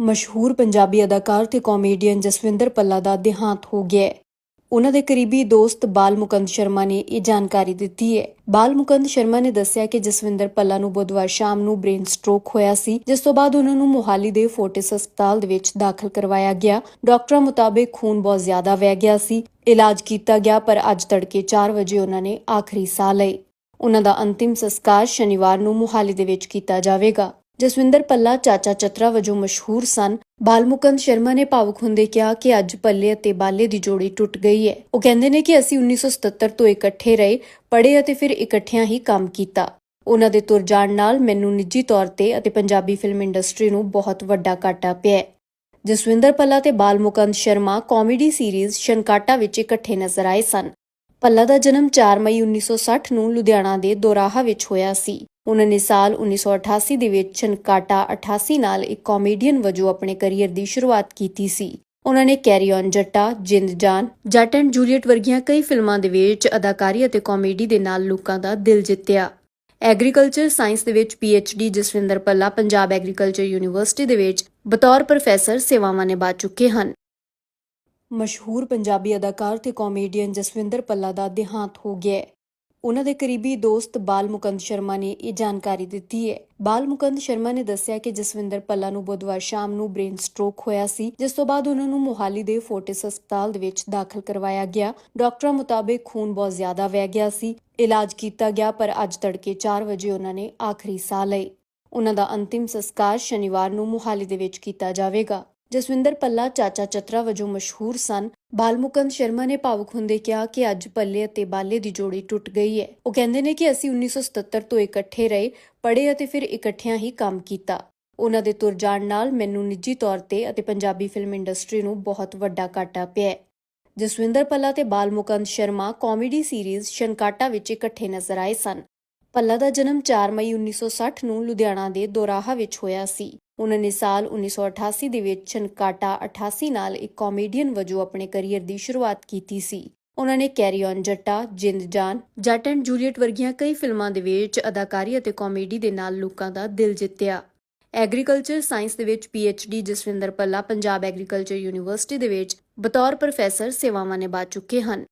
ਮਸ਼ਹੂਰ ਪੰਜਾਬੀ ਅਦਾਕਾਰ ਤੇ ਕਾਮੇਡੀਅਨ ਜਸਵਿੰਦਰ ਪੱਲਾ ਦਾ ਦੇਹਾਂਤ ਹੋ ਗਿਆ ਹੈ। ਉਹਨਾਂ ਦੇ ਕਰੀਬੀ ਦੋਸਤ ਬਾਲ ਮੁਕੰਦ ਸ਼ਰਮਾ ਨੇ ਇਹ ਜਾਣਕਾਰੀ ਦਿੱਤੀ ਹੈ। ਬਾਲ ਮੁਕੰਦ ਸ਼ਰਮਾ ਨੇ ਦੱਸਿਆ ਕਿ ਜਸਵਿੰਦਰ ਪੱਲਾ ਨੂੰ ਬੁੱਧਵਾਰ ਸ਼ਾਮ ਨੂੰ ਬ੍ਰੇਨ ਸਟ੍ਰੋਕ ਹੋਇਆ ਸੀ, ਜਿਸ ਤੋਂ ਬਾਅਦ ਉਹਨਾਂ ਨੂੰ ਮੋਹਾਲੀ ਦੇ ਫੋਰਟਿਸ ਹਸਪਤਾਲ ਦੇ ਵਿੱਚ ਦਾਖਲ ਕਰਵਾਇਆ ਗਿਆ। ਡਾਕਟਰਾਂ ਮੁਤਾਬਕ ਖੂਨ ਬਹੁਤ ਜ਼ਿਆਦਾ ਵਹਿ ਗਿਆ ਸੀ, ਇਲਾਜ ਕੀਤਾ ਗਿਆ, ਪਰ ਅੱਜ ਤੜਕੇ 4 ਵਜੇ ਉਹਨਾਂ ਨੇ ਆਖਰੀ ਸਾਹ ਲਏ। ਉਹਨਾਂ ਦਾ ਅੰਤਿਮ ਸੰਸਕਾਰ ਸ਼ਨੀਵਾਰ ਨੂੰ ਮੁਹਾਲੀ ਦੇ ਵਿੱਚ ਕੀਤਾ ਜਾਵੇਗਾ। ਜਸਵਿੰਦਰ ਪੱਲਾ, ਚਾਚਾ ਚਤਰਾ ਵਜੋਂ ਮਸ਼ਹੂਰ ਸਨ। ਬਾਲਮੁਕੰਦ ਸ਼ਰਮਾ ਨੇ ਭਾਵੁਕ ਹੁੰਦੇ ਕਿਹਾ ਕਿ ਅੱਜ ਪੱਲੇ ਅਤੇ ਬਾਲੇ ਦੀ ਜੋੜੀ ਟੁੱਟ ਗਈ ਹੈ। ਉਹ ਕਹਿੰਦੇ ਨੇ ਕਿ ਅਸੀਂ 1977 ਤੋਂ ਇਕੱਠੇ ਰਹੇ, ਪੜ੍ਹੇ ਅਤੇ ਫਿਰ ਇਕੱਠਿਆਂ ਹੀ ਕੰਮ ਕੀਤਾ। ਉਹਨਾਂ ਦੇ ਤੁਰ ਜਾਣ ਨਾਲ ਮੈਨੂੰ ਨਿੱਜੀ ਤੌਰ ਤੇ ਅਤੇ ਪੰਜਾਬੀ ਫਿਲਮ ਇੰਡਸਟਰੀ ਨੂੰ ਬਹੁਤ ਵੱਡਾ ਘਾਟਾ ਪਿਆ ਹੈ। ਜਸਵਿੰਦਰ ਪੱਲਾ ਤੇ ਬਾਲਮੁਕੰਦ ਸ਼ਰਮਾ ਕਾਮੇਡੀ ਸੀਰੀਜ਼ ਸ਼ਨਕਾਟਾ ਵਿੱਚ ਇਕੱਠੇ ਨਜ਼ਰ ਆਏ ਸਨ। ਪੱਲਾ ਦਾ ਜਨਮ 4 ਮਈ 1960 ਨੂੰ ਲੁਧਿਆਣਾ ਦੇ ਦੋਰਾਹਾ ਵਿੱਚ ਹੋਇਆ ਸੀ। ਉਹਨਾਂ ਨੇ ਸਾਲ 1988 ਦੇ ਵਿੱਚ ਛਨਕਾਟਾ 88 ਨਾਲ ਇੱਕ ਕਾਮੇਡੀਅਨ ਵਜੋਂ ਆਪਣੇ ਕੈਰੀਅਰ ਦੀ ਸ਼ੁਰੂਆਤ ਕੀਤੀ ਸੀ। ਉਹਨਾਂ ਨੇ ਕੈਰੀ ਔਨ ਜੱਟਾ, ਜਿੰਦ ਜਾਨ, ਜੱਟ ਐਂਡ ਜੂਲੀਅਟ ਵਰਗੀਆਂ ਕਈ ਫਿਲਮਾਂ ਦੇ ਵਿੱਚ ਅਦਾਕਾਰੀ ਅਤੇ ਕਾਮੇਡੀ ਦੇ ਨਾਲ ਲੋਕਾਂ ਦਾ ਦਿਲ ਜਿੱਤਿਆ। ਐਗਰੀਕਲਚਰ ਸਾਇੰਸ ਦੇ ਵਿੱਚ ਡੀ ਜਸਵਿੰਦਰ ਪੱਲਾ ਪੰਜਾਬ ਐਗਰੀਕਲਚਰ ਯੂਨੀਵਰਸਿਟੀ ਦੇ ਵਿੱਚ ਬਤੌਰ ਪ੍ਰੋਫੈਸਰ ਸੇਵਾਵਾਂ ਨਿਭਾ ਚੁੱਕੇ ਹਨ। ਮਸ਼ਹੂਰ ਪੰਜਾਬੀ ਅਦਾਕਾਰ ਤੇ ਕਾਮੇਡੀਅਨ ਜਸਵਿੰਦਰ ਪੱਲਾ ਦਾ ਦੇਹਾਂਤ ਹੋ ਗਿਆ ਉਹਨਾਂ ਦੇ ਕਰੀਬੀ ਦੋਸਤ ਬਾਲ ਮੁਕੰਦ ਸ਼ਰਮਾ ਨੇ ਇਹ ਜਾਣਕਾਰੀ ਦਿੱਤੀ ਹੈ। ਬਾਲ ਮੁਕੰਦ ਸ਼ਰਮਾ ਨੇ ਦੱਸਿਆ ਕਿ ਜਸਵਿੰਦਰ ਪੱਲਾ ਨੂੰ ਬੁੱਧਵਾਰ ਸ਼ਾਮ ਨੂੰ ਬ੍ਰੇਨ ਸਟ੍ਰੋਕ ਹੋਇਆ ਸੀ, ਜਿਸ ਤੋਂ ਬਾਅਦ ਉਹਨਾਂ ਨੂੰ ਮੋਹਾਲੀ ਦੇ ਫੋਰਟਿਸ ਹਸਪਤਾਲ ਦੇ ਵਿੱਚ ਦਾਖਲ ਕਰਵਾਇਆ ਗਿਆ। ਡਾਕਟਰਾਂ ਮੁਤਾਬਕ ਖੂਨ ਬਹੁਤ ਜ਼ਿਆਦਾ ਵਹਿ ਗਿਆ ਸੀ, ਇਲਾਜ ਕੀਤਾ ਗਿਆ, ਪਰ ਅੱਜ ਤੜਕੇ 4 ਵਜੇ ਉਹਨਾਂ ਨੇ ਆਖਰੀ ਸਾਹ ਲਏ। ਉਹਨਾਂ ਦਾ ਅੰਤਿਮ ਸੰਸਕਾਰ ਸ਼ਨੀਵਾਰ ਨੂੰ ਮੋਹਾਲੀ ਦੇ ਵਿੱਚ ਕੀਤਾ ਜਾਵੇਗਾ। ਜਸਵਿੰਦਰ ਪੱਲਾ, ਚਾਚਾ ਚਤਰਾ ਵਜੋਂ ਮਸ਼ਹੂਰ ਸਨ। ਬਾਲਮੁਕੰਦ ਸ਼ਰਮਾ ਨੇ ਭਾਵੁਕ ਹੁੰਦੇ ਕਿਹਾ ਕਿ ਅੱਜ ਪੱਲੇ ਅਤੇ ਬਾਲੇ ਦੀ ਜੋੜੀ ਟੁੱਟ ਗਈ ਹੈ। ਉਹ ਕਹਿੰਦੇ ਨੇ ਕਿ ਅਸੀਂ 1977 ਤੋਂ ਇਕੱਠੇ ਰਹੇ, ਪੜ੍ਹੇ ਅਤੇ ਫਿਰ ਇਕੱਠਿਆਂ ਹੀ ਕੰਮ ਕੀਤਾ। ਉਹਨਾਂ ਦੇ ਤੁਰ ਜਾਣ ਨਾਲ ਮੈਨੂੰ ਨਿੱਜੀ ਤੌਰ ਤੇ ਅਤੇ ਪੰਜਾਬੀ ਫਿਲਮ ਇੰਡਸਟਰੀ ਨੂੰ ਬਹੁਤ ਵੱਡਾ ਘਾਟਾ ਪਿਆ ਹੈ। ਜਸਵਿੰਦਰ ਪੱਲਾ ਤੇ ਬਾਲਮੁਕੰਦ ਸ਼ਰਮਾ ਕਾਮੇਡੀ ਸੀਰੀਜ਼ ਸ਼ਨਕਾਟਾ ਵਿੱਚ ਇਕੱਠੇ ਨਜ਼ਰ ਆਏ ਸਨ। ਪੱਲਾ ਦਾ ਜਨਮ 4 ਮਈ 1960 ਨੂੰ ਲੁਧਿਆਣਾ ਦੇ ਦੋਰਾਹਾ ਵਿੱਚ ਹੋਇਆ ਸੀ। ਉਹਨਾਂ ਨੇ ਸਾਲ 1988 ਦੇ ਵਿੱਚ ਛਨਕਾਟਾ 88 ਨਾਲ ਇੱਕ ਕਾਮੇਡੀਅਨ ਵਜੋਂ ਆਪਣੇ ਕੈਰੀਅਰ ਦੀ ਸ਼ੁਰੂਆਤ ਕੀਤੀ ਸੀ। ਉਹਨਾਂ ਨੇ ਕੈਰੀ ਔਨ ਜੱਟਾ, ਜਿੰਦ ਜਾਨ, ਜੱਟ ਐਂਡ ਜੂਲੀਅਟ ਵਰਗੀਆਂ ਕਈ ਫਿਲਮਾਂ ਦੇ ਵਿੱਚ ਅਦਾਕਾਰੀ ਅਤੇ ਕਾਮੇਡੀ ਦੇ ਨਾਲ ਲੋਕਾਂ ਦਾ ਦਿਲ ਜਿੱਤਿਆ। ਐਗਰੀਕਲਚਰ ਸਾਇੰਸ ਦੇ ਵਿੱਚ ਪੀ ਐਚ ਡੀ ਜਸਵਿੰਦਰ ਪੱਲਾ ਪੰਜਾਬ ਐਗਰੀਕਲਚਰ ਯੂਨੀਵਰਸਿਟੀ ਦੇ ਵਿੱਚ ਬਤੌਰ ਪ੍ਰੋਫੈਸਰ ਸੇਵਾਵਾਂ ਨਿਭਾ ਚੁੱਕੇ ਹਨ।